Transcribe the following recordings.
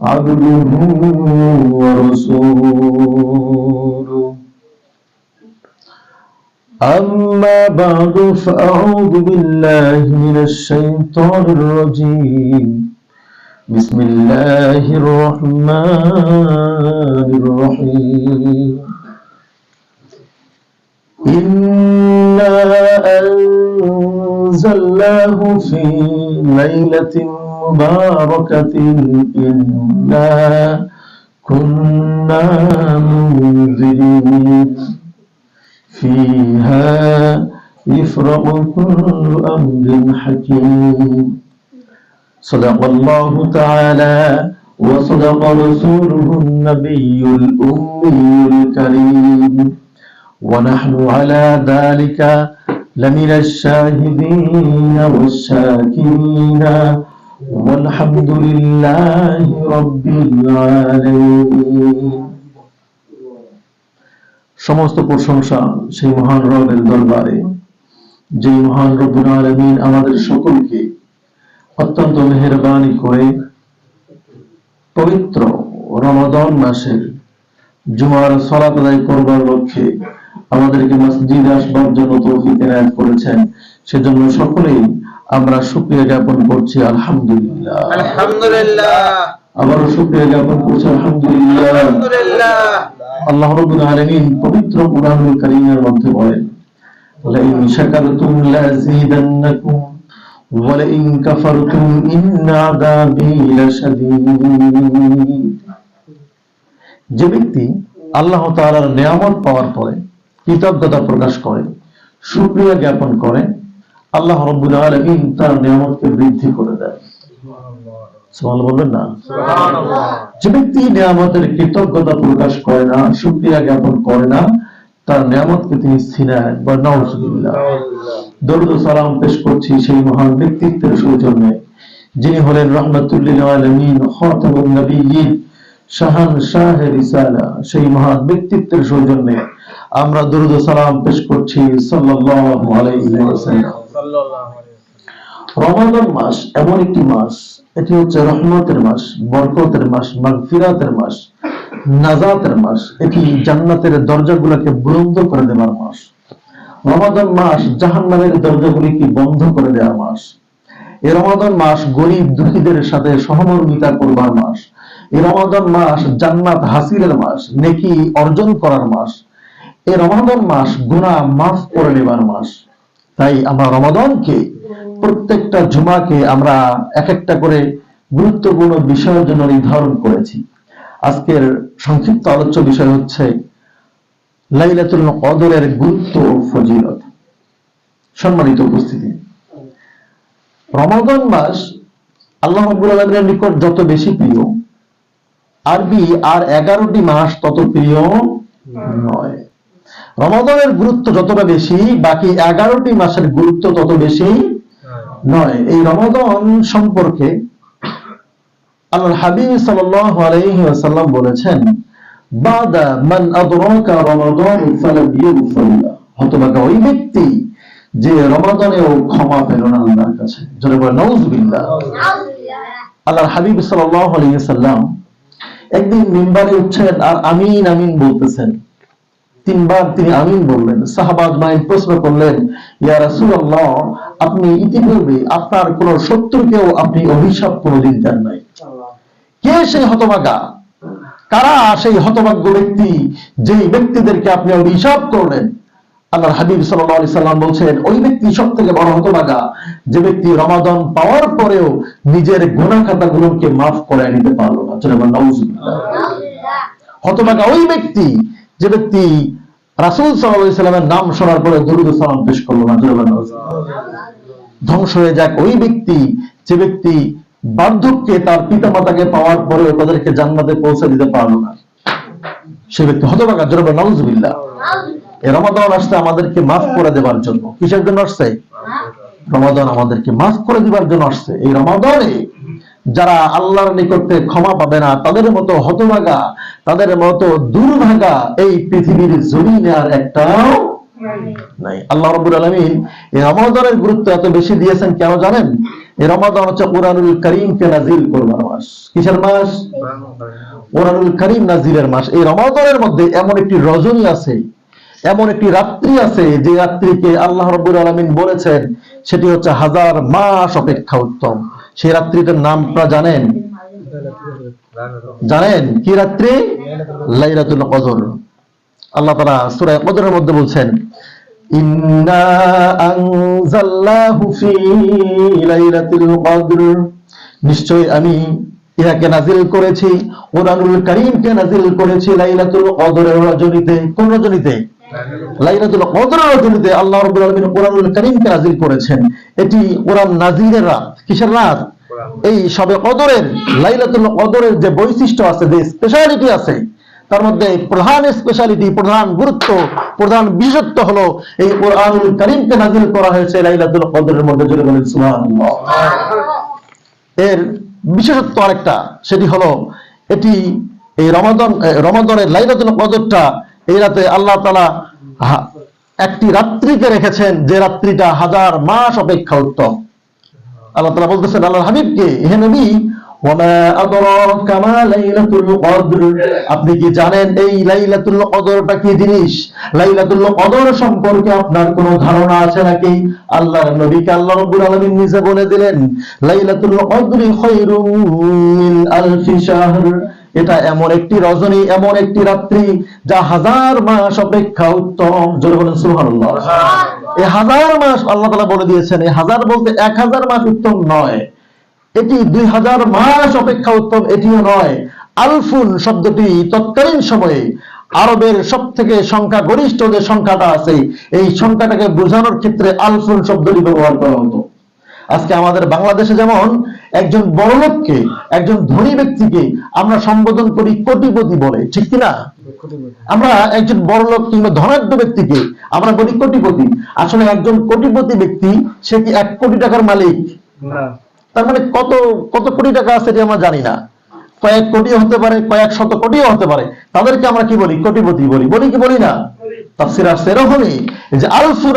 عبده ورسوله. أما بعد فأعوذ بالله من الشيطان الرجيم. بسم الله الرحمن الرحيم. إنا أنزلناه في ليلة مباركة إنا كنا منذرين. فيها يفرق كل أمر حكيم. صدق الله تعالى وصدق رسوله النبي الأمي الكريم. ونحن على ذلك لمن الشاهدين والشاكرين. والحمد لله رب العالمين সমস্ত প্রশংসা সেই মহান রবের দরবারে যে মহান রব্বুল আলামিন আমাদের সকলকে অত্যন্ত মেহেরবানি করে পবিত্র রমাদান মাসের জুমার সালাত আদায় করবার লক্ষ্যে আমাদেরকে মসজিদে আসবার জন্য তৌফিক এনায়েত করেছেন সেজন্য সকলেই আমরা শুকরিয়া জ্ঞাপন করছি আলহামদুলিল্লাহ। আলহামদুলিল্লাহ। আবারও শুকরিয়া জ্ঞাপন করছি আলহামদুলিল্লাহ। আল্লাহ আলামিন পবিত্র কুরআনুল কারীমের মধ্যে বলেন শাকারতুম লাযীদান্নাকুম ওয়া লাইন কাফারতুম ইন্না আযাবি লাশাদীদ। যে ব্যক্তি আল্লাহ তাআলার নিয়ামত পাওয়ার পরে কৃতজ্ঞতা প্রকাশ করে শুকরিয়া জ্ঞাপন করে আল্লাহ রাব্বুল আলামিন তার নিয়ামতকে বৃদ্ধি করে দেয় বলবেন না? যে ব্যক্তি নিয়ামতের কৃতজ্ঞতা প্রকাশ করে না শুক্রিয়া জ্ঞাপন করে না তার নিয়ামতকে তিনি ছিনায় বা নওয়াজুবিল্লাহ দরুদ সালাম পেশ করছি সেই মহান ব্যক্তিত্বের সৌজন্যে যিনি হলেন রহমতুল্লিল আলমিন খাতামুন নবিয়্যিন শাহান শাহ রিসালা। সেই মহান ব্যক্তিত্বের সৌজন্যে আমরা দরুদ সালাম পেশ করছি। সাল্লাল্লাহু আলাইহি ওয়াসাল্লাম। রমাদান মাস এমন একটি মাস, এটি হচ্ছে রহমতের মাস, বরকতের মাস, মাগফিরাতের মাস, নাজাতের মাস। এটি জান্নাতের দরজাগুলোকে বুলন্দ করে দেওয়ার মাস। রমাদান মাস জাহান্নামের দরজাগুলিকে বন্ধ করে দেওয়ার মাস। এই রমাদান মাস গরিব দুঃখীদের সাথে সহমর্মিতা করবার মাস। এই রমাদান মাস জান্নাত হাসিলের মাস, নেকি অর্জন করার মাস। এ রমাদান মাস গুনাহ মাফ করে নেবার মাস। তাই আমরা রমাদানকে, প্রত্যেকটা জুমাকে আমরা এক একটা করে গুরুত্বপূর্ণ বিষয়ের জন্য নির্ধারণ করেছি। আজকের সংক্ষিপ্ত আলোচ্য বিষয় হচ্ছে লাইলাতুল কদরের গুরুত্ব ও ফজিলত। সম্মানিত উপস্থিতি। রমাদন মাস আল্লাহ রাব্বুল আলামিনের নিকট যত বেশি প্রিয়, আরবি আর এগারোটি মাস তত প্রিয় নয়। রমাদানের গুরুত্ব যতটা বেশি বাকি এগারোটি মাসের গুরুত্ব তত বেশি নয়। এই রমাদান সম্পর্কে আল্লাহ হাবিব বলেছেন বাদা মান আদরাকা রমাদান ফালাম ইউগফারলা হতভাগা ওই ব্যক্তি যে রমাদানেও ক্ষমা পেল না আল্লাহর কাছে। জোরে বলে নাউজুবিল্লাহ। আল্লাহর হাবিব সাল্লাল্লাহু আলাইহি একদিন মিম্বারে উঠছেন আর আমিন আমিন বলতেছেন। তিনবার তিনি আমিন বললেন, সাহাবাজ মাইন প্রশ্ন করলেন, ইয়া রাসূলুল্লাহ, আপনি ইতিপূর্বে আপনার কোন শত্রুকেও আপনি অভিশাপ কোনোদিন দেন নাই। কে সেই হতভাগা? কারা সেই হতভাগ্য ব্যক্তি যেই ব্যক্তিদেরকে আপনি অভিশাপ করলেন? আল্লাহর হাবিব আলাইহি সাল্লাম বলছেন, ওই ব্যক্তি সব থেকে বড় হতভাগা, যে ব্যক্তি রমাদান পাওয়ার পরেও নিজের গুনাহ খাতাগুলোকে মাফ করে নিতে পারল না। হতভাগা ওই ব্যক্তি যে ব্যক্তি রাসূল সাল্লামের নাম শোনার পরে দরুদ সালাম পেশ করল না ধ্বংস হয়ে যাক ওই ব্যক্তি, যে ব্যক্তি বার্ধক্যে তার পিতা মাতাকে পাওয়ার পরেও তাদেরকে জান্নাতে পৌঁছে দিতে পারল না। সে ব্যক্তি হতভাগা জরবে নাউজুবিল্লাহ। এই রমাদান আসছে আমাদেরকে মাফ করে দেবার জন্য। কিসের জন্য আসছে? রমাদান আমাদেরকে মাফ করে দেবার জন্য আসছে। এই রমাদানে যারা আল্লাহর নিকটে ক্ষমা পাবে না, তাদের মতো হতভাগা, তাদের মতো দুর্ভাগা এই পৃথিবীর জমিনে আর একটাও নাই। আল্লাহ রব্বুল আলমিন এই রমাদানের গুরুত্ব এত বেশি দিয়েছেন কেন জানেন? রমাদান হচ্ছে কোরআনুল নাজিল করবার মাস। কিসের মাস? কোরআনুল করিম নাজিলের মাস। এই রমাদানের মধ্যে এমন একটি রজনী আছে, এমন একটি রাত্রি আছে, যে রাত্রিকে আল্লাহ রব্বুল আলমিন বলেছেন, সেটি হচ্ছে হাজার মাস অপেক্ষা উত্তম। সেই রাত্রিটার নাম আপনারা জানেন? জানেন? কি রাত্রি? লাইলাতুল কদর। আল্লাহ তাআলা সূরা কদরের মধ্যে বলছেন, ইন্না আনজালনাহু ফি লাইলাতুল কদর। নিশ্চয় আমি ইহাকে নাজিল করেছি, কোরআনুল কারীমকে নাজিল করেছি লাইলাতুল কদরের রজনীতে। কোন রজনীতে? লাইলাতুল কদরের আল্লাহ রাব্বুল আলামিন কোরআনুল কারীমকে নাজিল করেছেন। এটি কোরআন নাজিলের রাত, কিসের রাত? এই সবে কদরের, লাইলাতুল কদরের যে বৈশিষ্ট্য আছে, যে স্পেশালিটি আছে, তার মধ্যে প্রধান স্পেশালিটি প্রধান গুরুত্ব, প্রধান বিশেষত্ব হলো এই কোরআনুল কারীমকে নাজিল করা হয়েছে লাইলাতুল কদরের মধ্যে জুড়ে বলেন, সুবহানাল্লাহ। এর বিশেষত্ব আরেকটা, সেটি হলো এটি এই রমাদন রমাদনের লাইলাতুল কদরটা এই রাতে আল্লাহ তাআলা হা- একটি রাত্রিকে রেখেছেন যে রাত্রিটা হাজার মাস অপেক্ষা উত্তম। আল্লাহ তাআলা বলতেছেন, আল্লাহর হাবিবকে হে নবী আপনি কি জানেন এই লাইলাতুল কদরটা কি জিনিস? লাইলাতুল কদর সম্পর্কে আপনার কোনো ধারণা আছে নাকি? আল্লাহর নবীকে আল্লাহ রাব্বুল আলামিন নিজে বলে দিলেন, লাইলাতুল কদরি খায়রুম মিন আলফি এটা এমন একটি রজনী এমন একটি রাত্রি যা হাজার মাস অপেক্ষা উত্তম। জোরে বলেন সুবহানাল্লাহ। এই হাজার মাস আল্লাহ তাআলা বলে দিয়েছেন এই হাজার বলতে এক হাজার মাস উত্তম নয়। এটি দুই হাজার মাস অপেক্ষা উত্তম এটিও নয়। আলফুন শব্দটি তৎকালীন সময়ে আরবের সব থেকে সংখ্যা গরিষ্ঠ যে সংখ্যাটা আছে এই সংখ্যাটাকে বোঝানোর ক্ষেত্রে আলফুন শব্দটি ব্যবহার করা হতো। আজকে আমাদের বাংলাদেশে যেমন একজন বড়লোককে একজন ধনী ব্যক্তিকে আমরা সম্বোধন করি কোটিপতি বলে ঠিক কিনা আমরা একজন বড়লোক কিংবা ধনাঢ্য ব্যক্তিকে আমরা বলি কোটিপতি। আসলে একজন কোটিপতি ব্যক্তি সে কি এক কোটি টাকার মালিক? তার মানে কত কত কোটি টাকা আছে এটি আমরা জানি না। কয়েক কোটি হতে পারে কয়েক শত কোটিও হতে পারে। তাদেরকে আমরা কি বলি? কোটিপতি বলি। বলি কি বলি না? তাফসির আসছে এরকমই যে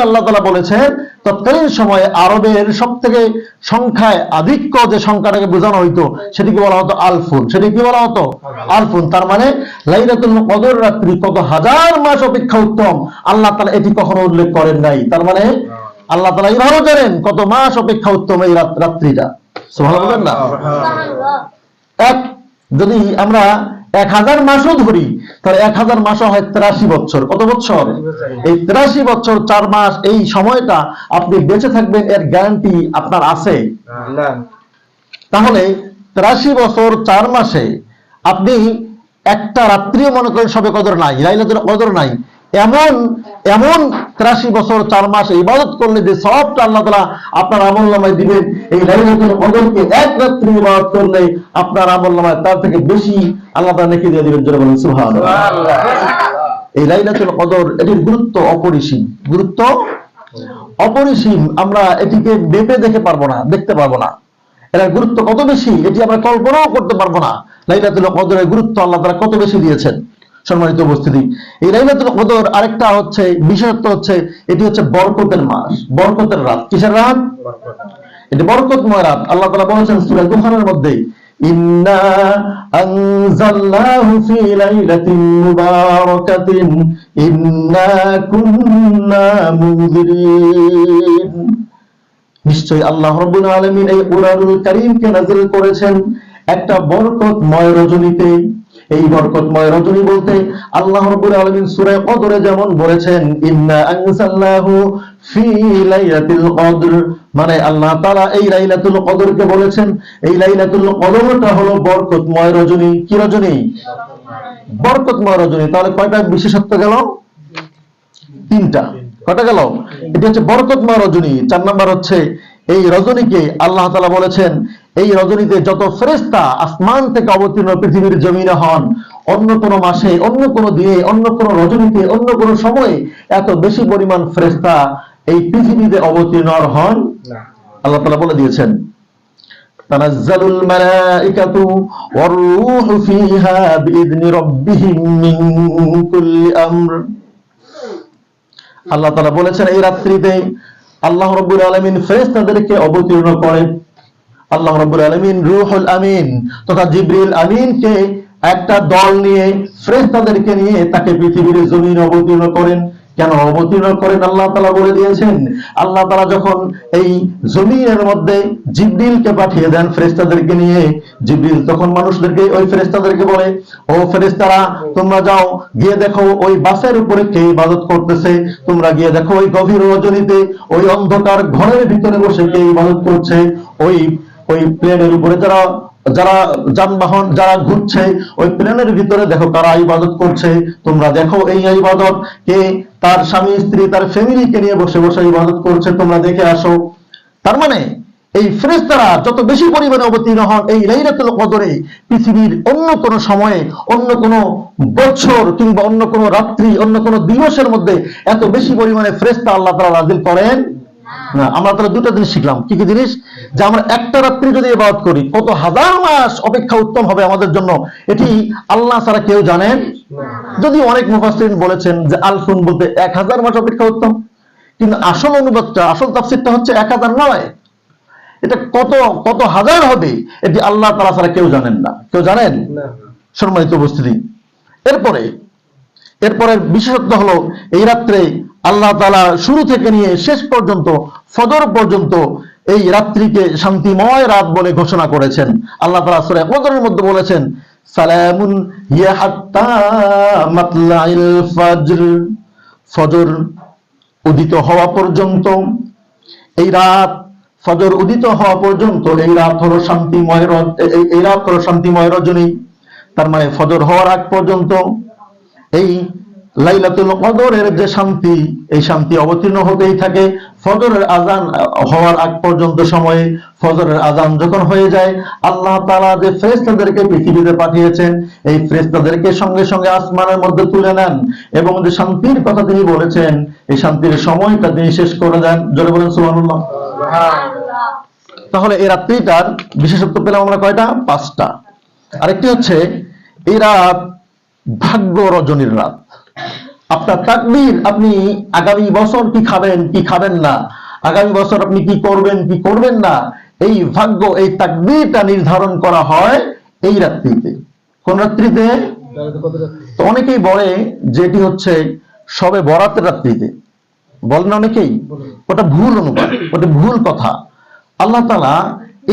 আল্লাহ তাআলা বলেছেন তৎকালীন সময়ে আরবের সব থেকে সংখ্যায় আধিক্য যে সংখ্যাটাকে বোঝানো হইতো সেটিকে বলা হতো আলফুন সেটি কি বলা হতো? আলফুন তার মানে লাইলাতুল কদর রাত্রি কত হাজার মাস অপেক্ষা উত্তম। আল্লাহ তাআলা এটি কখনো উল্লেখ করেন নাই। তার মানে আল্লাহ তালা এইভাবে জানেন কত মাস অপেক্ষা উত্তম এই রাত- রাত্রিটা। বলেন না এক যদি আমরা এক হাজার মাসও ধরি তাহলে এক হাজার মাসও হয় তেরাশি বছর। কত বছর? এই তেরাশি বছর চার মাস এই সময়টা আপনি বেঁচে থাকবেন এর গ্যারান্টি আপনার আছে। তাহলে তেরাশি বছর চার মাসে আপনি একটা রাত্রিও মনে করেন সবে কদর নাই লাইলাতুল কদর নাই। এমন এমন তেরাশি বছর চার মাস ইবাদত করলে যে সবটা আল্লাহ তালা আপনার আমল নামায় দিবেন এই লাইলাতুল কদরকে এক রাত্রি ইবাদত করলে আপনার আমল নামায় তার থেকে বেশি আল্লাহ তালা নেকি দিয়ে দিবেন বলেন সুবহানাল্লাহ। এই লাইলাতুল কদর এটির গুরুত্ব অপরিসীম। গুরুত্ব অপরিসীম আমরা এটিকে মেপে দেখে পারব না দেখতে পারব না। এটার গুরুত্ব কত বেশি এটি আমরা কল্পনাও করতে পারব না। লাইলাতুল কদরের গুরুত্ব আল্লাহ তারা কত বেশি দিয়েছেন। সম্মানিত উপস্থিতি। এই লাইলাতুল কদর আরেকটা হচ্ছে, বিশেষত্ব হচ্ছে, এটি হচ্ছে বরকতের মাস। বরকতের রাত। কিসের রাত? এটি বরকতময় রাত। আল্লাহ তাআলা বলেছেন সূরা দুখানের মধ্যে নিশ্চয়ই আল্লাহ রাব্বুল আলামিন এই কোরআনুল কারীমকে নাযিল করেছেন একটা বরকতময় রজনীতে। এই বরকতময় রজনী বলতে আল্লাহ রাব্বুল আলামিন সূরা কদরে যেমন বলেছেন, ইন্না আনসাল্লাহু ফি লাইলাতুল কদর। মানে আল্লাহ তাআলা এই লাইলাতুল কদরকে বলেছেন, এই লাইলাতুল কদরটা হলো বরকতময় রজনী। কি রজনী? বরকতময় রজনী। তাহলে কয়টা বিশেষত্ব গেল? তিনটা। কটা গেল? এটি হচ্ছে বরকতময় রজনী। চার নাম্বার হচ্ছে এই রজনীকে আল্লাহ তাআলা বলেছেন এই রজনীতে যত ফেরেশতা আসমান থেকে অবতীর্ণ পৃথিবীর জমিনে হন অন্য কোন মাসে অন্য কোন দিনে অন্য কোন রজনীতে অন্য কোন সময়ে এত বেশি পরিমাণ ফেরেশতা এই পৃথিবীতে অবতীর্ণ আর হন আল্লাহ তাআলা বলে দিয়েছেন تنزل الملائكة والروح فيها بإذن ربهم من كل أمر আল্লাহ তাআলা বলেছেন এই রাত্রিতে আল্লাহ রাব্বুল আলামিন ফেরেশতাদেরকে অবতীর্ণ করেন। আল্লাহ রব্বুল আলমিন রুহুল আমিন তথা জিবরিল আমিনকে একটা দল নিয়ে, ফেরেশতাদেরকে নিয়ে তাকে পৃথিবীর জমিন অবতীর্ণ করেন। কেন অবতীর্ণ করেন? আল্লাহ তাআলা বলে দিয়েছেন, আল্লাহ তাআলা যখন এই জমিনের মধ্যে জিবরিলকে পাঠিয়ে দেন ফেরেশতাদেরকে নিয়ে, জিবরিল তখন মানুষদেরকে ওই ফেরেশতাদেরকে বলে, ও ফেরেশতারা, তোমরা যাও, গিয়ে দেখো ওই বাসের উপরে কে ইবাদত করতেছে। তোমরা গিয়ে দেখো ওই গভীর রজনীতে, ওই অন্ধকার ঘরের ভিতরে বসে কে ইবাদত করছে। ওই ওই প্লেনের উপরে যারা যারা যানবাহন, যারা ঘুরছে, ওই প্লেনের ভিতরে দেখো কারা ইবাদত করছে। তোমরা দেখো এই ইবাদত, কে তার স্বামী, স্ত্রী, তার ফ্যামিলিকে নিয়ে বসে বসে ইবাদত করছে, তোমরা দেখে আসো। তার মানে এই ফেরেশতারা যত বেশি পরিমাণে অবতীর্ণ হন, এই লাইলাতুল কদরে পৃথিবীর অন্য কোন সময়ে, অন্য কোন বছর কিংবা অন্য কোন রাত্রি, অন্য কোন দিবসের মধ্যে এত বেশি পরিমাণে ফেরেশতা আল্লাহ তাআলা নাযিল করেন। না আমরা তাহলে দুটো জিনিস শিখলাম। কি কি জিনিস? যে আমরা একটা রাত্রি যদি ইবাদত করি কত হাজার মাস অপেক্ষা উত্তম হবে আমাদের জন্য। এটি আল্লাহ ছাড়া কেউ জানেন যদি অনেক মুফাসসিরিন বলেছেন যে আলফুন বলতে এক হাজার মাস অপেক্ষা উত্তম। কিন্তু আসল অনুবাদটা আসল তাফসিরটা হচ্ছে এক হাজার নয়। এটা কত কত হাজার হবে এটি আল্লাহ তাআলা ছাড়া কেউ জানেন না। কেউ জানেন? সম্মানিত উপস্থিতি। এরপরে এরপরে বিশেষত্ব হলো এই রাত্রে আল্লাহ তাআলা শুরু থেকে নিয়ে শেষ পর্যন্ত, ফজর পর্যন্ত এই রাত্রিকে শান্তিময় রাত বলে ঘোষণা করেছেন। আল্লাহ তাআলা সূরা কদরের মধ্যে বলেছেন, সালামুন ফজর। ফজর উদিত হওয়া পর্যন্ত, এই রাত ফজর উদিত হওয়া পর্যন্ত, এই রাত হলো শান্তিময় এই রাত হলো শান্তিময় রজনী। তার মানে ফজর হওয়ার আগ পর্যন্ত, এই লাইলাতুল কদরের যে শান্তি, এই শান্তি অবতীর্ণ হতেই থাকে। ফজরের আজান হওয়ার আগ পর্যন্ত সময়ে ফজরের আজান যখন হয়ে যায়, আল্লাহ তাআলা যে ফেরেশতাদেরকে পৃথিবীতে পাঠিয়েছেন, এই ফেরেশতাদেরকে সঙ্গে সঙ্গে আসমানের মধ্যে তুলে নেন এবং যে শান্তির কথা তিনি বলেছেন, এই শান্তির সময়টা তিনি শেষ করে দেন। জোরে বলেন, সুবহানাল্লাহ। তাহলে এই রাত্রিটার বিশেষত্ব পেলাম আমরা কয়টা? পাঁচটা। আরেকটি হচ্ছে, এই রাত ভাগ্য রজনীর রাত। আপনার তাকবীর, আপনি আগামী বছর কি খাবেন কি খাবেন না? আগামী বছর আপনি কি করবেন কি করবেন না? এই ভাগ্য, এই তাকবীরটা নির্ধারণ করা হয় এই রাত্রিতে। কোন রাত্রিতে? তো অনেকেই বলে যেটি হচ্ছে সবে বরাতের রাত্রিতে। বলেন অনেকেই? ওটা ভুল অনুবাদ, ওটা ভুল কথা। আল্লাহ তালা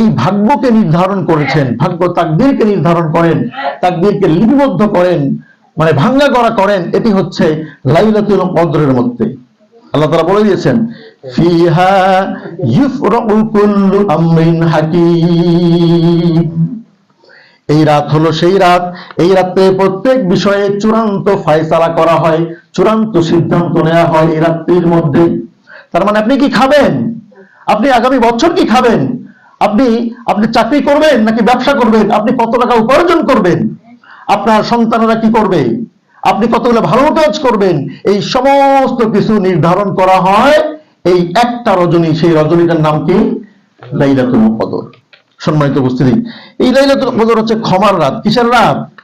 এই ভাগ্যকে নির্ধারণ করেছেন, ভাগ্য তাকদীরকে নির্ধারণ করেন তাকদীরকে লিপিবদ্ধ করেন মানে ভাঙ্গা করা করেন, এটি হচ্ছে লাইলাতুল কদরের মধ্যে। আল্লাহ তাআলা বলে দিয়েছেন, ফিহা ইউফরাকু কুল্লু আমরিন হাকিম। এই রাত হলো সেই রাত। এই রাতে প্রত্যেক বিষয়ে চূড়ান্ত ফয়সালা করা হয়, চূড়ান্ত সিদ্ধান্ত নেওয়া হয় এই রাত্রির মধ্যে। তার মানে আপনি কি খাবেন? আপনি আগামী বছর কি খাবেন? আপনি আপনি চাকরি করবেন নাকি ব্যবসা করবেন? আপনি কত টাকা উপার্জন করবেন? আপনার সন্তানরা কি করবে? আপনি কতগুলো ভালো কাজ করবেন? এই সমস্ত কিছু নির্ধারণ করা হয়। এই একটা রজনী, সেই রজনীটার নাম কি? লাইলাতুল কদর। সম্মানিত উপস্থিতি। এই লাইলাতুল কদর হচ্ছে ক্ষমার রাত। কিসের রাত?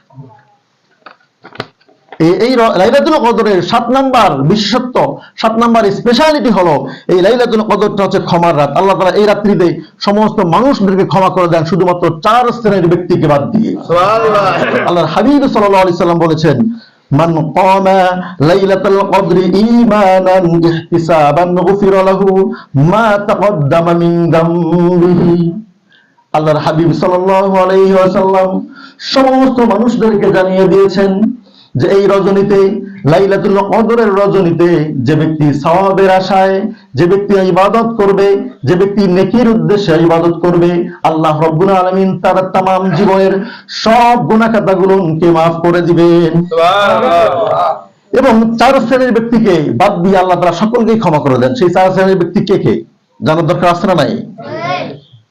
এই- লাইলাতুল কদরের সাত নাম্বার বিশেষত্ব সাত নাম্বার স্পেশালিটি হলো এই লাইলাতুল কদরটা হচ্ছে ক্ষমার রাত। আল্লাহ তাআলা এই রাত্রিতে সমস্ত মানুষদেরকে ক্ষমা করে দেন শুধুমাত্র চার শ্রেণির ব্যক্তিকে বাদ দিয়ে। সুবহানাল্লাহ। আল্লাহর হাবিব সাল্লাল্লাহু আলাইহি সাল্লাম বলেছেন মান কামা লাইলাতাল কদরি ঈমানান ইহতিসাবান গুফিরা লাহু মা তাকদ্দামা মিন যামবিহি আল্লাহর হাবিব সাল্লাল্লাহু আলাইহি ওয়াসাল্লাম সমস্ত মানুষদেরকে জানিয়ে দিয়েছেন যে এই রজনীতে লাইলাতুল কদরের রজনীতে যে ব্যক্তি সওয়াবের আশায় যে ব্যক্তি ইবাদত করবে যে ব্যক্তি নেকির উদ্দেশ্যে ইবাদত করবে আল্লাহ রব্বুল আলামিন তার তামাম জীবনের সব গুনাহ খাতাগুলোকে মাফ করে দিবেন। এবং চার শ্রেণির ব্যক্তিকে বাদ দিয়ে আল্লাহ তারা সকলকেই ক্ষমা করে দেন। সেই চার শ্রেণির ব্যক্তি কে কে? জানার দরকার আছে না নাই?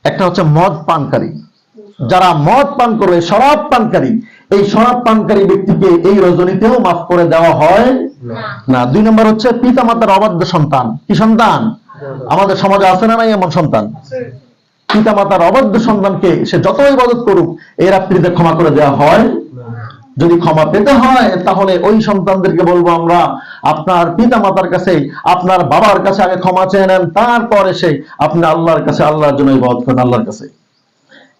একটা হচ্ছে মদ পানকারী। যারা মদ পান করবে শরাব পানকারী এই শরাব পানকারী ব্যক্তিকে এই রজনীতেও মাফ করে দেওয়া হয়? না। দুই নম্বর হচ্ছে পিতা মাতার অবাধ্য সন্তান। কি সন্তান? আমাদের সমাজে আছে না নাই এমন সন্তান? পিতা মাতার অবাধ্য সন্তানকে সে যত ইবাদত করুক এই রাত্রিতে ক্ষমা করে দেওয়া হয়? যদি ক্ষমা পেতে হয় তাহলে ওই সন্তানদেরকে বলব আমরা আপনার পিতা মাতার কাছে আপনার বাবার কাছে আগে ক্ষমা চেয়ে নেন তারপর এসে আপনি আল্লাহর কাছে আল্লাহর জন্য ইবাদত করেন আল্লাহর কাছে।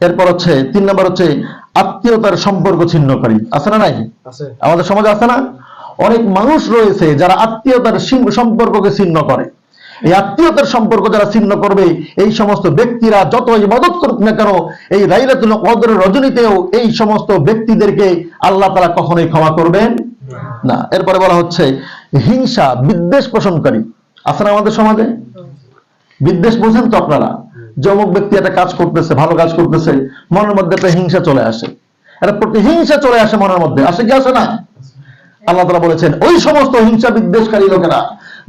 এরপর হচ্ছে তিন নম্বর হচ্ছে আত্মীয়তার সম্পর্ক ছিন্নকারী। আছে না নাই? আমাদের সমাজে আছে না? অনেক মানুষ রয়েছে যারা আত্মীয়তার সম্পর্ককে ছিন্ন করে। এই আত্মীয়তার সম্পর্ক যারা ছিন্ন করবে এই সমস্ত ব্যক্তিরা যত ইবাদত করুক না কেন এই রাইলাতুল কদরের রজনীতেও এই সমস্ত ব্যক্তিদেরকে আল্লাহ তারা কখনোই ক্ষমা করবেন না। এরপরে বলা হচ্ছে হিংসা বিদ্বেষ পোষণকারী। আছে না আমাদের সমাজে? বিদ্বেষ বোঝেন তো আপনারা। যে অমুক ব্যক্তি একটা কাজ করতেছে ভালো কাজ করতেছে মনের মধ্যে একটা হিংসা চলে আসে। একটা প্রতি হিংসা চলে আসে মনের মধ্যে আসে কি আসে না? আল্লাহ তারা বলেছেন ওই সমস্ত হিংসা বিদ্বেষকারী লোকেরা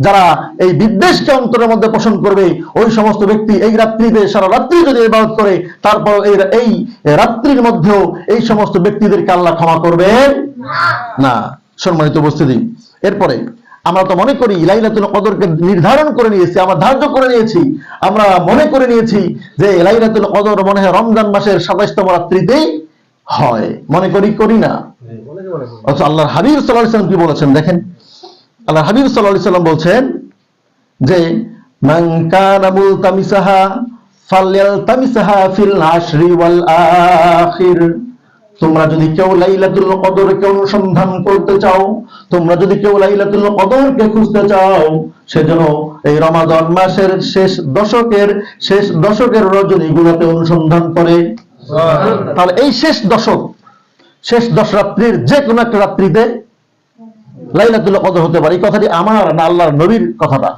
যারা এই বিদ্বেষকে অন্তরের মধ্যে পোষণ করবে ওই সমস্ত ব্যক্তি এই রাত্রিতে সারা রাত্রি যদি ইবাদত করে তারপর এই এই রাত্রির মধ্যেও এই সমস্ত ব্যক্তিদেরকে আল্লাহ ক্ষমা করবে না। সম্মানিত উপস্থিতি এরপরে আমরা তো মনে করি লাইলাতুল কদরকে নির্ধারণ করে নিয়েছি, আমরা ধার্য করে নিয়েছি, আমরা মনে করে নিয়েছি যে লাইলাতুল কদর মনে হয় রমজান মাসের সাতাইশতম রাত্রিতেই হয়। মনে করি করি না। অথচ আল্লাহর হাবিব সাল্লাহ সাল্লাম কি বলেছেন দেখেন? আল্লাহ হাবিব সাল্লাহ সাল্লাম বলছেন যে, মান কানা মুলতামিসাহা, ফালয়ালতামিসাহা ফিল আশরি ওয়াল আখির। তোমরা যদি কেউ লাইলাতুল কদরকে অনুসন্ধান করতে চাও, তোমরা যদি কেউ লাইলাতুল কদরকে খুঁজতে চাও সেজন্য এই রমাদান মাসের শেষ দশকের শেষ দশকের রজনীগুলোতে অনুসন্ধান করে। তাহলে এই শেষ দশক, শেষ দশ রাত্রির যে কোনো একটা রাত্রিতে লাইলাতুল কদর হতে পারে। এই কথাটি আমার না আল্লাহর নবীর কথাটা।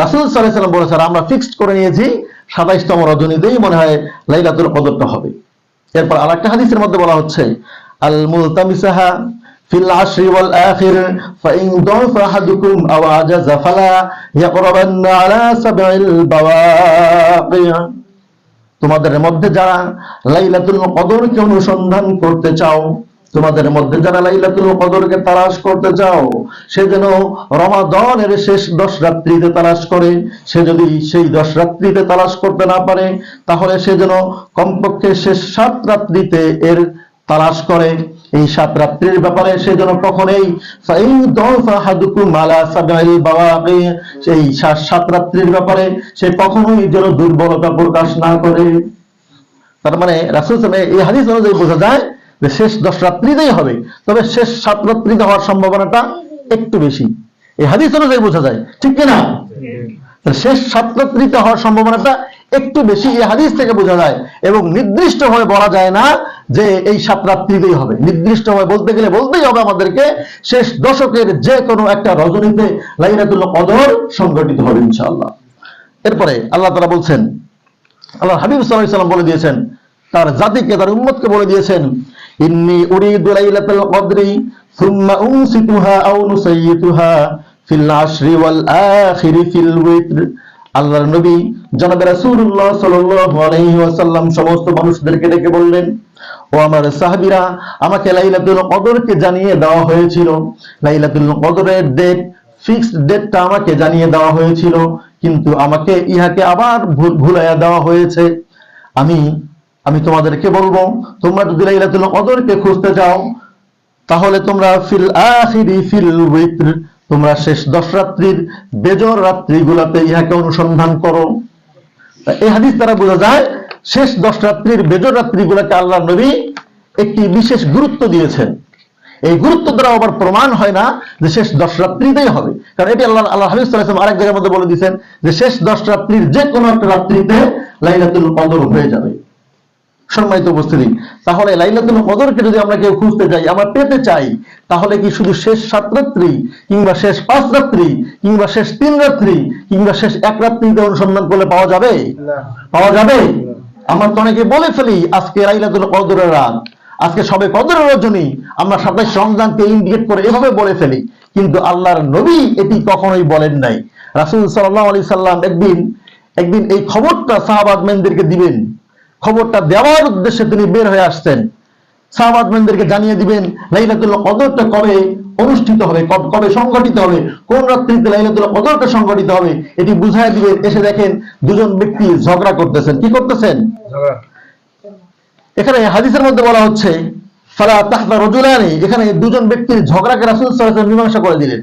রাসুল সাল্লাহ সাল্লাম বলেছেন, আমরা ফিক্সড করে নিয়েছি, সাতাইশতম রজনীতেই মনে হয় লাইলাতুল কদরটা হবে। এরপর আর একটা হাদিসের মধ্যে বলা হচ্ছে আল মুলতামিসাহা ফিল আশরি ওয়াল আখির, ফাইন দাফা আহাদুকুম আও আজাজা ফালা ইয়াকরাবান্না আলা সাবইল বাওয়াকি। তোমাদের মধ্যে যারা লাইলাতুল কদরকে অনুসন্ধান করতে চাও তোমাদের মধ্যে যারা লাইলাতুল কদরকে তালাশ করতে চাও, সে যেন রমাদনের শেষ দশ রাত্রিতে তালাশ করে। সে যদি সেই দশ রাত্রিতে তালাশ করতে না পারে, তাহলে সে যেন কমপক্ষে শেষ সাত রাত্রিতে এর তালাশ করে। এই সাত রাত্রির ব্যাপারে সে যেন কখনোই সেই সাত রাত্রির ব্যাপারে সে কখনোই যেন দুর্বলতা প্রকাশ না করে। তার মানে রাসূল এই হাদিস অনুযায়ী বোঝা যায় শেষ দশ রাত্রিতেই হবে। তবে শেষ সাত রাত্রিতে হওয়ার সম্ভাবনাটা একটু বেশি। এই হাদিস অনুযায়ী বোঝা যায়। ঠিক কিনা শেষ সাত রাত্রিতে হওয়ার সম্ভাবনাটা একটু বেশি এই হাদিস থেকে বোঝা যায়। এবং নির্দিষ্ট ভাবে বলা যায় না যে এই সাত রাত্রিতেই হবে। নির্দিষ্ট ভাবে বলতে গেলে বলতেই হবে আমাদেরকে, শেষ দশকের যে কোনো একটা রজনীতে লাইলাতুল কদর সংগঠিত হবে ইনশাআল্লাহ। এরপরে আল্লাহ তারা বলছেন আল্লাহ হাবিব সাল্লাম বলে দিয়েছেন তার জাতিকে, তার উম্মতকে বলে দিয়েছেন, ইন্নি কদরি, সুম্মা উনসিতুহা আও নুসাইয়িতুহা ফিল আশরি ওয়াল ফিল আল্লাহর নবী জনাব রাসূলুল্লাহ সাল্লাল্লাহু আলাইহি ওয়াসাল্লাম সমস্ত মানুষদেরকে ডেকে বললেন, ও আমার সাহাবীরা, আমাকে লাইলাতুল কদরকে জানিয়ে দেওয়া হয়েছিল। লাইলাতুল কদরের ডেট ফিক্সড ডেটটা আমাকে জানিয়ে দেওয়া হয়েছিল, কিন্তু আমাকে ইহাকে আবার ভুল- ভুলাইয়া দেওয়া হয়েছে। আমি আমি তোমাদেরকে বলব, তোমরা যদি লাইলাতুল কদরকে খুঁজতে চাও তাহলে তোমরা ফিল আখিরি ফিল উইত্র, তোমরা শেষ দশ রাত্রির বেজর রাত্রিগুলোতে ইহাকে অনুসন্ধান করো। এই হাদিস দ্বারা বোঝা যায়, শেষ দশ রাত্রির বেজর রাত্রিগুলোকে আল্লাহ নবী একটি বিশেষ গুরুত্ব দিয়েছেন। এই গুরুত্ব দ্বারা আবার প্রমাণ হয় না যে শেষ দশ রাত্রিতেই হবে। কারণ এটি আল্লাহ আল্লাহ হাবিব আরেক জায়গার মধ্যে বলে দিয়েছেন যে শেষ দশ রাত্রির যে কোনো একটা রাত্রিতে লাইলাতুল কদর হয়ে যাবে। সম্মানিত উপস্থিতি তাহলে লাইলাতুল কদরকে যদি আমরা কেউ খুঁজতে চাই আমরা পেতে চাই তাহলে কি শুধু শেষ সাত রাত্রি কিংবা শেষ পাঁচ রাত্রি কিংবা শেষ তিন রাত্রি কিংবা শেষ এক রাত্রিতে অনুসন্ধান করলে পাওয়া যাবে? পাওয়া যাবে? আমরা তো অনেকে বলে ফেলি আজকে লাইলাতুল কদরের রাত আজকে সবে কদরের রজনী আমরা সাতাইশ রমজানকে ইন্ডিকেট করে এভাবে বলে ফেলি কিন্তু আল্লাহর নবী এটি কখনোই বলেন নাই। রাসূল সাল্লাহ আলি সাল্লাম একদিন একদিন এই খবরটা সাহাবাদ মেনদেরকে দিবেন খবরটা দেওয়ার উদ্দেশ্যে তিনি বের হয়ে আসছেন। সাহাবাদমেনদেরকে জানিয়ে দিবেন লাইলাতুল কদরটা কবে অনুষ্ঠিত হবে কবে সংগঠিত হবে কোন রাত্রিতে লাইলাতুল কদরটা সংগঠিত হবে এটি বুঝায় দিবেন এসে দেখেন দুজন ব্যক্তি ঝগড়া করতেছেন। কি করতেছেন? এখানে হাদিসের মধ্যে বলা হচ্ছে ফালা তাহতা রজুলানি এখানে দুজন ব্যক্তির ঝগড়াকে রাসুল সাল্লাল্লাহু মীমাংসা করে দিলেন।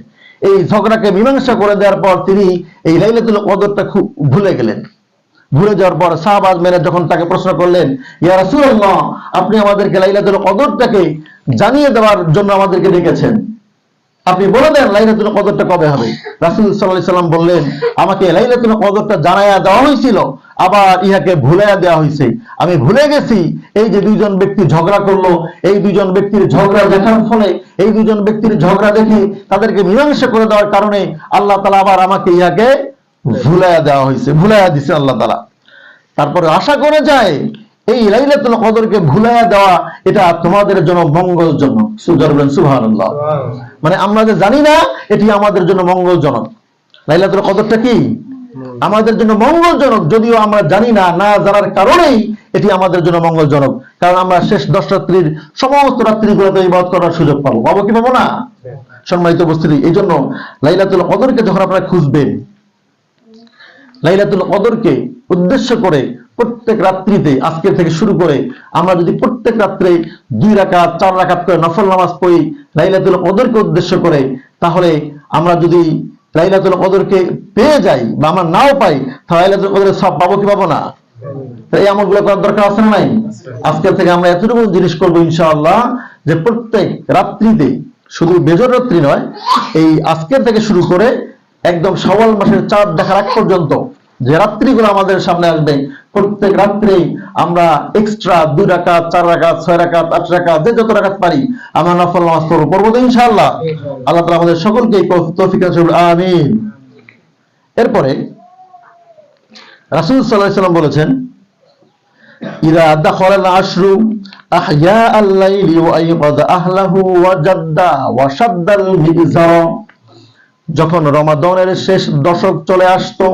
এই ঝগড়াকে মীমাংসা করে দেওয়ার পর তিনি এই লাইলাতুল কদরটা খুব ভুলে গেলেন। ভুলে যাওয়ার পর শাহবাজ মেনে যখন তাকে প্রশ্ন করলেন, ইয়া রাসূলুল্লাহ, আপনি আমাদেরকে লাইলাতুল কদরটাকে জানিয়ে দেওয়ার জন্য আমাদেরকে ডেকেছেন। আপনি বলে দেন লাইলাতুল কদরটা কবে হবে? রাসূল আলাইহি সাল্লাম বললেন, আমাকে লাইলাতুল কদরটা জানাইয়া দেওয়া হয়েছিল, আবার ইহাকে ভুলাইয়া দেওয়া হয়েছে। আমি ভুলে গেছি, এই যে দুইজন ব্যক্তি ঝগড়া করল, এই দুইজন ব্যক্তির ঝগড়া দেখার ফলে, এই দুজন ব্যক্তির ঝগড়া দেখে তাদেরকে মীমাংসা করে দেওয়ার কারণে আল্লাহ তালা আবার আমাকে ইহাকে ভুলাইয়া দেওয়া হয়েছে ভুলাইয়া দিছে আল্লাহ তাআলা। তারপরে আশা করে যায় এই লাইলাতুল কদরকে ভুলাইয়া দেওয়া এটা তোমাদের জন্য মঙ্গলজনক। সুজরবেন সুবহানাল্লাহ। সুবহানাল্লাহ। মানে আমরা যে জানি না এটি আমাদের জন্য মঙ্গলজনক। লাইলাতুল কদরটা কি? আমাদের জন্য মঙ্গলজনক যদিও আমরা জানি না না জানার কারণেই এটি আমাদের জন্য মঙ্গলজনক। কারণ আমরা শেষ দশ রাত্রির সমস্ত রাত্রিগুলোতে ইবাদত করার সুযোগ পাবো। পাবো কি পাবো না? সম্মানিত উপস্থিতি এই জন্য লাইলাতুল কদরকে যখন আপনারা খুঁজবেন লাইলাতুল কদরকে উদ্দেশ্য করে প্রত্যেক রাত্রিতে, আজকে থেকে শুরু করে আমরা যদি প্রত্যেক রাত্রে দুই রাকাত, চার রাকাত করে নফল নামাজ পড়ি, লাইলাতুল কদরকে উদ্দেশ্য করে, তাহলে আমরা যদি লাইলাতুল কদরকে পেয়ে যাই বা আমরা নাও পাই, তাহলে লাইলাতুল কদরের সব পাবো কি পাবো না? এই আমলগুলো করার দরকার আছে নাই? আজকে থেকে আমরা এতটুকু জিনিস করব ইনশাআল্লাহ যে প্রত্যেক রাত্রিতে, শুধু বেজর রাত্রি নয়, এই আজকের থেকে শুরু করে একদম সওয়াল মাসের চাঁদ দেখার আগ পর্যন্ত যে রাত্রিগুলো আমাদের সামনে আসবে, প্রত্যেক রাত্রে আমরা এক্সট্রা দুই রাকাত, চার রাকাত, ছয় রাকাত, আট রাকাত, যে যত রাকাত পারি আমরা নফল নামাজ পড়ব পড়ব তো ইনশাআল্লাহ। আল্লাহ তাআলা আমাদের সকলকে তৌফিক আমিন। এরপরে রাসূল আলাইহি সাল্লাম বলেছেন, ইদা দাখালা আল-আশরু আহয়া আল-লাইলি ওয়া আহলাহু ওয়া জাদ্দা ওয়া শাদ্দাল মিজার। যখন রমাদানের শেষ দশক চলে আসতো,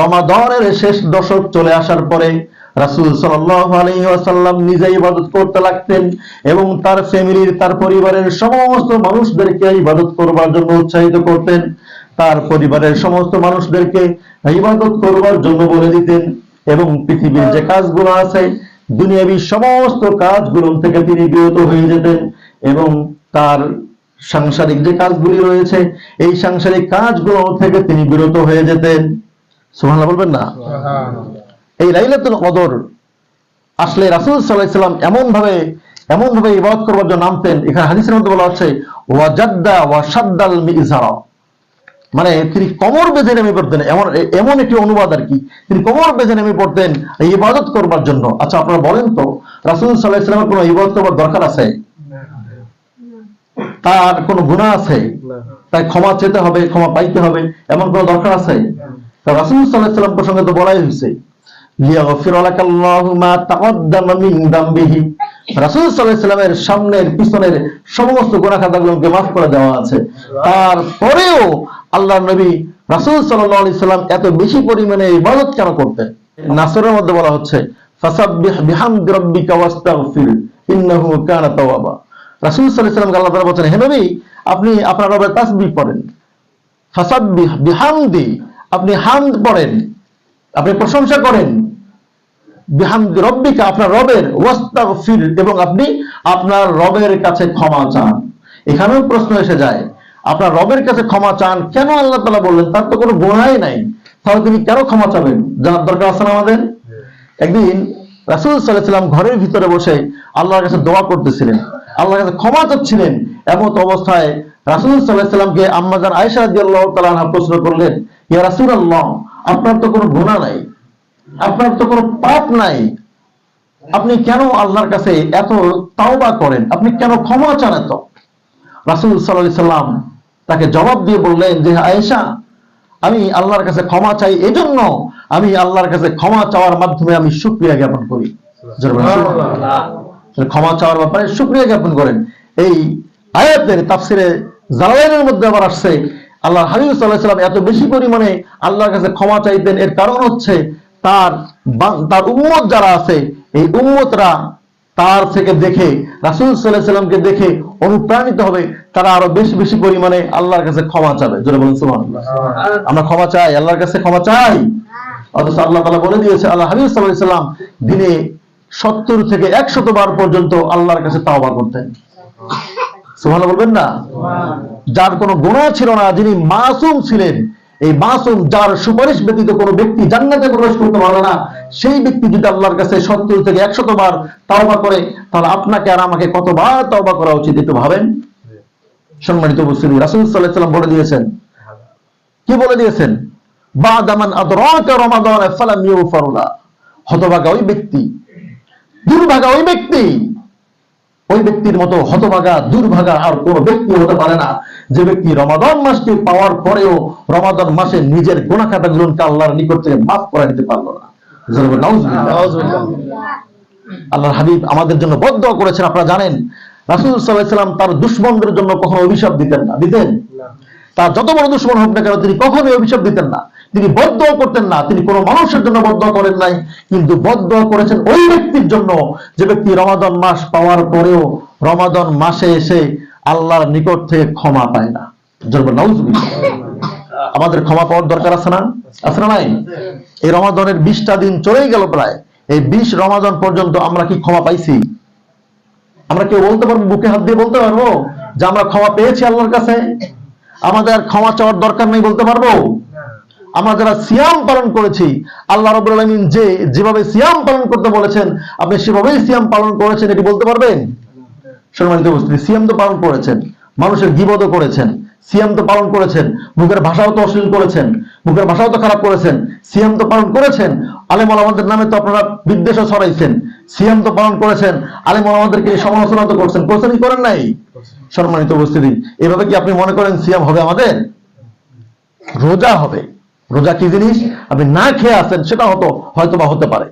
রমাদানের শেষ দশক চলে আসার পরে রাসূল সাল্লাল্লাহু আলাইহি ওয়াসাল্লাম নিজে ইবাদত করতে লাগতেন এবং তার ফ্যামিলির, তার পরিবারের সমস্ত মানুষদেরকে ইবাদত করবার জন্য উৎসাহিত করতেন। তার পরিবারের সমস্ত মানুষদেরকে ইবাদত করবার জন্য বলে দিতেন এবং পৃথিবীর যে কাজগুলো আছে, দুনিয়াবি সমস্ত কাজগুলো থেকে তিনি বিরত হয়ে যেতেন এবং তার সাংসারিক যে কাজগুলি রয়েছে এই সাংসারিক কাজগুলো থেকে তিনি বিরত হয়ে যেতেন। সুবহানাল্লাহ বলবেন না? এই লাইলাতুল কদর আসলে রাসূল সাল্লাল্লাহু আলাইহি সাল্লাম এমন ভাবে এমন ভাবে ইবাদত করবার জন্য নামতেন। এখানে হাদিসের মধ্যে বলা হচ্ছে ওয়া জাদ্দা ওয়া শাদ্দাল মিজারা। মানে তিনি কমর বেঁধে নেমে পড়তেন। এমন এমন একটি অনুবাদ আর কি। তিনি কমর বেঁধে নেমে পড়তেন ইবাদত করবার জন্য। আচ্ছা আপনারা বলেন তো রাসূল সাল্লাল্লাহু আলাইহি সাল্লামের কোনো ইবাদত করবার দরকার আছে? তার কোনো গুনাহ আছে? তাই ক্ষমা চেতে হবে ক্ষমা পাইতে হবে এমন কোনো দরকার আছে? সাল্লাম প্রসঙ্গে তো বলাই হয়েছে সামনের পিছনের সমস্ত খাতাগুলোকে মাফ করে দেওয়া আছে। তারপরেও আল্লাহ নবী রাসূল সাল্লাম এত বেশি পরিমাণে ইবাদত কেন করতেন? নাসরের মধ্যে বলা হচ্ছে ফাসাব্বিহ বিহামদি রাব্বিকা ওয়াস্তাগফির ইন্নাহু কানা তাওয়াবা। রাসূল সাল্লাম আল্লাহ তাআলা বলেন হে নবী আপনি আপনার রবের তাসবিহ পড়েন। ফাসাব্বিহ বিহামদি আপনি হামদ পড়েন। আপনি প্রশংসা করেন। বিহামদি রব্বিকা আপনার রবের ওয়াস্তাগফির এবং আপনি আপনার রবের কাছে ক্ষমা চান। এখানেও প্রশ্ন এসে যায় আপনার রবের কাছে ক্ষমা চান কেন? আল্লাহ তাআলা বললেন তার তো কোনো গুনাহই নাই। তাহলে তিনি কেন ক্ষমা চাবেন? জানার দরকার আছে না আমাদের? একদিন রাসূল আলাইহি সাল্লাম ঘরের ভিতরে বসে আল্লাহর কাছে দোয়া করতেছিলেন। আল্লাহর কাছে ক্ষমা চাচ্ছিলেন। এমন অবস্থায় রাসূল আলাইহি সাল্লামকে আম্মাজান রাদিয়াল্লাহু তাআলা প্রশ্ন করলেন, ইয়া রাসূলুল্লাহ, আপনার তো কোনো গুনাহ নাই, আপনার তো কোনো পাপ নাই। আপনি কেন আল্লাহর কাছে এত তাওবা করেন? আপনি কেন ক্ষমা চান এত? রাসুল সাল্লাহ সাল্লাম তাকে জবাব দিয়ে বললেন যে আয়েশা, আমি আল্লাহর কাছে ক্ষমা চাই এজন্য আমি আল্লাহর কাছে ক্ষমা চাওয়ার মাধ্যমে আমি সুক্রিয়া জ্ঞাপন করি। তাহলে ক্ষমা চাওয়ার ব্যাপারে সুক্রিয়া জ্ঞাপন করেন। এই আয়াতের তাফসিরে জালালাইনের মধ্যে আবার আসছে আল্লাহ হাবিব সাল্লাহ সাল্লাম এত বেশি পরিমাণে আল্লাহর কাছে ক্ষমা চাইতেন। এর কারণ হচ্ছে তার তার উম্মত যারা আছে, এই উম্মতরা তার থেকে দেখে, রাসুল সাল্লাহ সাল্লামকে দেখে অনুপ্রাণিত হবে, তারা আরও বেশি বেশি পরিমাণে আল্লাহর কাছে ক্ষমা চাবে। জোরে বলুন, সুবহানাল্লাহ। আমরা ক্ষমা চাই, আল্লাহর কাছে ক্ষমা চাই। অথচ আল্লাহ তালা বলে দিয়েছে, আল্লাহ হাবিব সাল্লাহ সাল্লাম দিনে সত্তর থেকে একশত বার পর্যন্ত আল্লাহর কাছে তাওবা করতেন। সুবহান বলবেন না? যার কোনো গুণা ছিল না, যিনি মাসুম ছিলেন, এই মাসুম যার সুপারিশ ব্যতীত কোনো ব্যক্তি জান্নাতে প্রবেশ করতে পারে না, সেই ব্যক্তি যদি আল্লাহর কাছে সত্তর থেকে একশত বার তাওবা করে, তাহলে আপনাকে আর আমাকে কতবার তাওবা করা উচিত একটু ভাবেন? সম্মানিত উপস্থিতি, রাসুল সাল্লাহ সাল্লাম বলে দিয়েছেন। কি বলে দিয়েছেন? বাদামান আদরাকা রমাদান ফালাম ইউফারুলা। হতভাগা ওই ব্যক্তি দুর্ভাগা ওই ব্যক্তি। ওই ব্যক্তির মতো হতভাগা, দুর্ভাগা আর কোন ব্যক্তি হতে পারে না। যে ব্যক্তি রমাদান মাসকে পাওয়ার পরেও রমাদান মাসে নিজের গোনা খাতাগুলোকে আল্লাহর নিকট থেকে মাফ করে নিতে পারল না। আল্লাহর হাবিব আমাদের জন্য বদ্ধ করেছেন, আপনারা জানেন। রাসুল সাল্লাহ সাল্লাম তার দুশ্মনদের জন্য কখনো অভিশাপ দিতেন না। দিতেন? তার যত বড় দুশ্মন হোক না কেন, তিনি কখনোই অভিশাপ দিতেন না। তিনি বদ্ধ করতেন না, তিনি কোনো মানুষের জন্য বদ্ধ করেন নাই, কিন্তু বদ্ধ করেছেন ওই ব্যক্তির জন্য। যে ব্যক্তি রমাদন মাস পাওয়ার পরেও রমাদন মাসে এসে আল্লাহর নিকট থেকে ক্ষমা পায় না। আমাদের ক্ষমা পাওয়ার দরকার আছে না? আছে না নাই? এই রমাদনের বিশটা দিন চলেই গেল প্রায়। এই বিশ রমাদন পর্যন্ত আমরা কি ক্ষমা পাইছি? আমরা কেউ বলতে পারব, বুকে হাত দিয়ে বলতে পারব যে আমরা ক্ষমা পেয়েছি আল্লাহর কাছে? আমাদের ক্ষমা চাওয়ার দরকার নেই বলতে পারব? আমরা যারা সিয়াম পালন করেছি, আল্লাহ রবুল আলমিন যে যেভাবে সিয়াম পালন করতে বলেছেন, আপনি সেভাবেই সিয়াম পালন করেছেন, এটি বলতে পারবেন? সম্মানিত উপস্থিতি, সিয়াম তো পালন করেছেন, মানুষের গিবদও করেছেন, সিয়াম তো পালন করেছেন, মুখের ভাষাও তো অশ্লীল করেছেন, মুখের ভাষাও তো খারাপ করেছেন, সিয়াম তো পালন করেছেন আলেম আমাদের নামে তো আপনারা বিদ্বেষও ছড়াইছেন, সিয়াম তো পালন করেছেন আলেম আমাদেরকে সমালোচনা তো করছেন করছেন করেন নাই? সম্মানিত উপস্থিতি, এভাবে কি আপনি মনে করেন সিয়াম হবে আমাদের? রোজা হবে। রোজা কি জিনিস? আপনি না খেয়ে আছেন সেটা হতো হয়তো বা হতে পারে।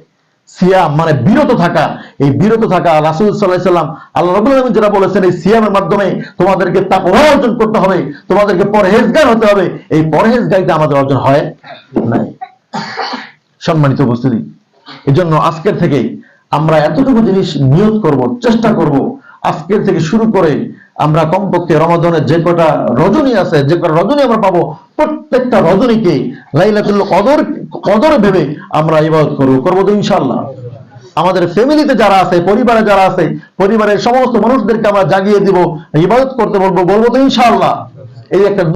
সিয়াম মানে বিরত থাকা। এই বিরত থাকা রাসুল সাল্লাহ সাল্লাম, আল্লাহ রবুল আলমিন যেটা বলেছেন, এই সিয়ামের মাধ্যমে তোমাদেরকে তাকওয়া অর্জন করতে হবে, তোমাদেরকে পরহেজগার হতে হবে। এই পরহেজগারিটা আমাদের অর্জন হয় নাই। সম্মানিত উপস্থিতি এই জন্য আজকের থেকে আমরা এতটুকু জিনিস নিয়োগ করব, চেষ্টা করব, আজকের থেকে শুরু করে আমরা কমপক্ষে রমাদনের যে কটা রজনী আছে, যে কটা রজনী আমরা পাবো, প্রত্যেকটা রজনীকে লাইলাতুল কদর কদর ভেবে আমরা ইবাদত করব করব তো ইনশাল্লাহ আমাদের ফ্যামিলিতে যারা আছে, পরিবারে যারা আছে, পরিবারের সমস্ত মানুষদেরকে আমরা জাগিয়ে দিব, ইবাদত করতে বলব বলব তো ইনশাআল্লাহ। এই একটা